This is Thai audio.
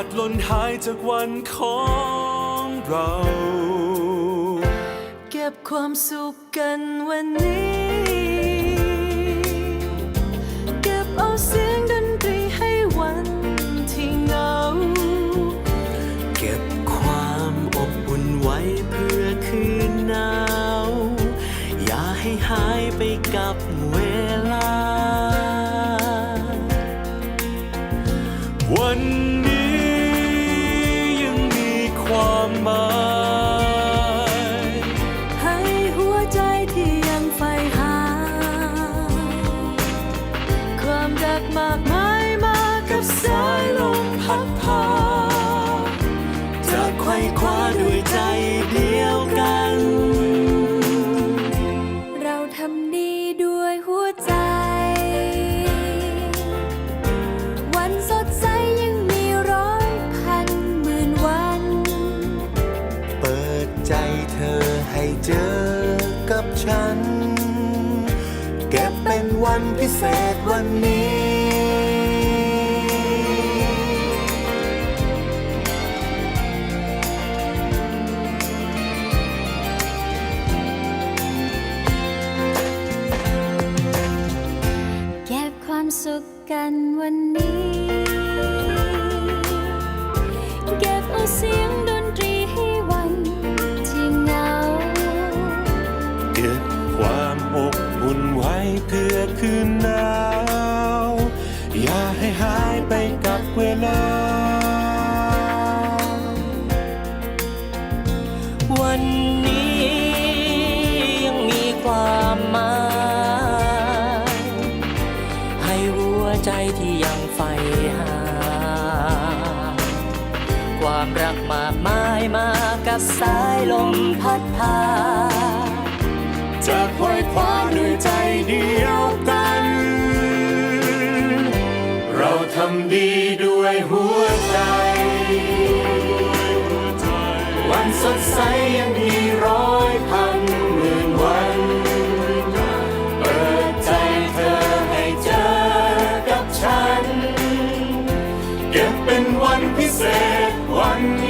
อาจหล่นหายจากวันของเรา เก็บความสุขกันวันนี้ เก็บเอาเสียงดนตรีให้วันที่เหงา เก็บความอบอุ่นไว้เพื่อ วันพิเศษวันนี้ เก็บความสุขกันวันนี้ เก็บเอาเสียง เพื่อคืนหนาว อย่าให้หายไปกับเวลา วันนี้ยังมีความหมายให้หัวใจที่ยังใฝ่หา ความรักมากมายมากับสายลมพัดพา จะคอยคว้าด้วยใจเดียวกัน เราทำดีด้วยหัวใจ วันสดใสยังมีร้อยพันหมื่นวัน เปิดใจเธอให้เจอกับฉัน เก็บเป็นวันพิเศษวันนี้